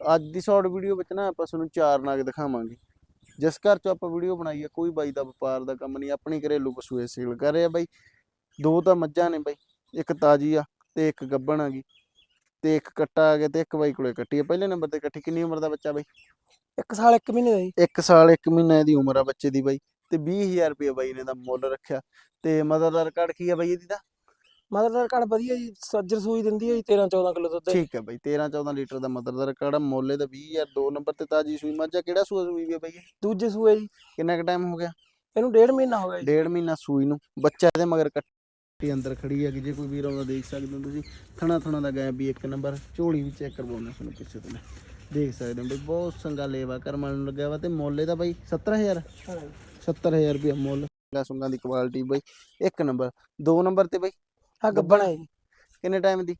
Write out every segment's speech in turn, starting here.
ਅੱਜ ਦੀ short video ਵਿੱਚ ਨਾ ਆਪਾਂ ਤੁਹਾਨੂੰ ਚਾਰ ਨਾਗ ਦਿਖਾਵਾਂਗੇ। ਜਿਸ ਘਰ ਚੋਂ ਆਪਾਂ ਵੀਡੀਓ ਬਣਾਈ ਹੈ ਕੋਈ ਬਾਈ ਦਾ ਵਪਾਰ ਦਾ ਕੰਮ ਨਹੀਂ ਆਪਣੀ ਘਰੇਲੂ ਪਸ਼ੂਏ ਸੇਲ ਕਰ ਰਹੇ ਬਾਈ। ਦੋ ਤਾਂ ਮੱਝਾਂ ਨੇ ਬਾਈ ਇੱਕ ਤਾਜੀ ਆ ਤੇ ਇੱਕ ਗੱਬਣ ਆ ਗਈ। ਤੇ ਇੱਕ ਕੱਟਾ ਆ ਗਿਆ ਤੇ ਇੱਕ ਬਾਈ ਕੋਲੇ ਕੱਟੀ ਆ। ਪਹਿਲੇ ਨੰਬਰ ਤੇ ਕੱਟੀ ਕਿੰਨੀ ਉਮਰ ਦਾ ਬੱਚਾ ਬਾਈ? ਇੱਕ ਸਾਲ ਇੱਕ ਮਹੀਨੇ ਦਾ ਜੀ। ਇੱਕ ਸਾਲ ਇੱਕ ਮਹੀਨਾ ਦੀ ਉਮਰ ਆ ਬੱਚੇ ਦੀ ਬਾਈ। ਤੇ 20000 ਰੁਪਏ ਬਾਈ ਨੇ ਦਾ ਮੁੱਲ ਰੱਖਿਆ। ਤੇ ਮਦਰ ਦਾ ਰਿਕਾਰਡ ਕੀ ਆ ਬਾਈ ਇਹਦੀ ਦਾ? ਮਦਰ ਦਾ ਘੜ ਵਧੀਆ ਜੀ ਸੱਜਰ ਸੂਈ ਦਿੰਦੀ ਹੈ ਜੀ 13 14 ਕਿਲੋ ਦੁੱਧ ਹੈ ਠੀਕ ਹੈ ਬਾਈ 13 14 ਲੀਟਰ ਦਾ ਮਦਰ ਦਾ ਰਿਕਾਰਡ ਆ ਮੁੱਲ ਇਹਦਾ 20000 ਦੋ ਨੰਬਰ ਤੇ ਤਾਜੀ ਸੂਈ ਮੱਝਾ ਕਿਹੜਾ ਸੂਆ ਸੂਈ ਵੀ ਬਾਈ? ਦੂਜੇ ਸੂਏ ਜੀ ਕਿੰਨਾ ਕੁ ਟਾਈਮ ਹੋ ਗਿਆ ਇਹਨੂੰ ਡੇਢ ਮਹੀਨਾ ਹੋ ਗਿਆ ਜੀ ਡੇਢ ਮਹੀਨਾ ਸੂਈ ਨੂੰ ਬੱਚਾ ਇਹਦੇ ਮਗਰ ਕੱਟੀ ਅੰਦਰ ਖੜੀ ਹੈਗੀ ਜੇ ਕੋਈ ਵੀਰ ਆਉਂਦਾ ਦੇਖ ਸਕਦੇ ਹੋ ਤੁਸੀਂ ਥਣਾ ਥਣਾ ਦਾ ਗੈਪ ਵੀ ਇੱਕ ਨੰਬਰ ਝੋਲੀ ਵੀ ਚੈੱਕ ਕਰਵਾਉਣਾ ਤੁਹਾਨੂੰ ਪਿੱਛੇ ਤੋਂ। ਦੇਖ ਸਕਦੇ ਹੋ ਬਈ ਬਹੁਤ ਸੰਗਾ ਲੇਵਾ ਕਰਮਾਂ ਨੂੰ ਲੱਗਿਆ ਵਾ ਤੇ ਮੁੱਲ ਇਹਦਾ ਬਾਈ 70000 ਹਾਂ। 70000 ਰੁਪਏ ਮੁੱਲ ਸੁੰਗਾ ਦੀ ਕੁਆਲਿਟੀ ਬਾਈ ਇੱਕ ਨੰਬਰ ਦੋ ਨੰਬਰ ਤੇ ਬਾਈ ਆ ਗੱਬਣ ਹੈ ਜੀ। ਕਿੰਨੇ ਟਾਈਮ ਦੀ?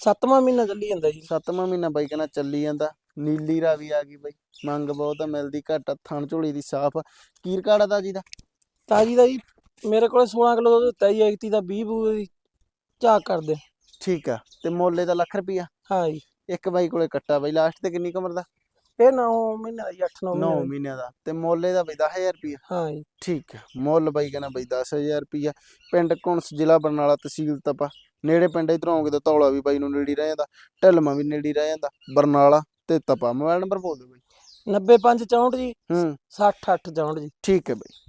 ਸੱਤਵਾਂ ਮਹੀਨਾ ਚੱਲੀ ਜਾਂਦਾ ਜੀ। ਸੱਤਵਾਂ ਮਹੀਨਾ ਬਾਈ ਕਹਿੰਦਾ ਚੱਲੀ ਜਾਂਦਾ। ਨੀਲੀ ਰਾਵੀ ਆ ਗਈ ਬਾਈ। ਮੰਗ ਬਹੁਤ ਆ ਮਿਲਦੀ ਘੱਟ ਆ, ਥਣ ਝੋਲੀ ਦੀ ਸਾਫ਼ ਕੀਰ ਕਾੜਾ ਦਾ ਜੀ ਦਾ? ਤਾਜੀ ਦਾ ਜੀ ਮੇਰੇ ਕੋਲੇ 16 ਕਿਲੋ ਦੁੱਧ ਦਿੱਤਾ ਜੀ ਐਕਤੀ ਦਾ 20 ਬੂ ਦੀ ਝਾਕ ਕਰਦੇ। ਠੀਕ ਆ ਤੇ ਮੁੱਲ ਇਹਦਾ ਲੱਖ ਰੁਪਈਆ? ਹਾਂ ਜੀ। ਇੱਕ ਬਾਈ ਕੋਲੇ ਕੱਟਾ ਬਾਈ ਲਾਸਟ ਤੇ ਕਿੰਨੀ ਕੁ ਉਮਰ ਦਾ? ਇਹ 9 ਮਹੀਨਾ ਦਾ ਜੀ 8 9 9 ਮਹੀਨਾ ਦਾ। ਤੇ ਮੁੱਲ ਇਹਦਾ ਬਈ 10000 ਰੁਪਈਆ। ਹਾਂ ਜੀ। ਠੀਕ ਆ ਮੁੱਲ ਬਾਈ ਕਹਿੰਦਾ ਬਈ 10000 ਰੁਪਈਆ। ਪਿੰਡ ਕੁਣਸ ਜ਼ਿਲ੍ਹਾ ਬਰਨਾਲਾ ਤਹਿਸੀਲ ਤਪਾ। ਨੇੜੇ ਪਿੰਡ ਇਧਰੋਂ ਆਉਂਗੇ ਤਾਂ ਧੌਲਾ ਵੀ ਬਾਈ ਨੂੰ ਨੇੜੇ ਹੀ ਰਹਿ ਜਾਂਦਾ ਢਲਮਾ ਵੀ ਨੇੜੇ ਹੀ ਰਹਿ ਜਾਂਦਾ ਬਰਨਾਲਾ ਤੇ ਤਪਾ। ਮੋਬਾਈਲ ਨੰਬਰ ਬੋਲ ਦਿਓ ਬਾਈ। 95 64 ਜੀ ਹੂੰ। 60 8 64 ਜੀ। ਠੀਕ ਹੈ ਬਾਈ।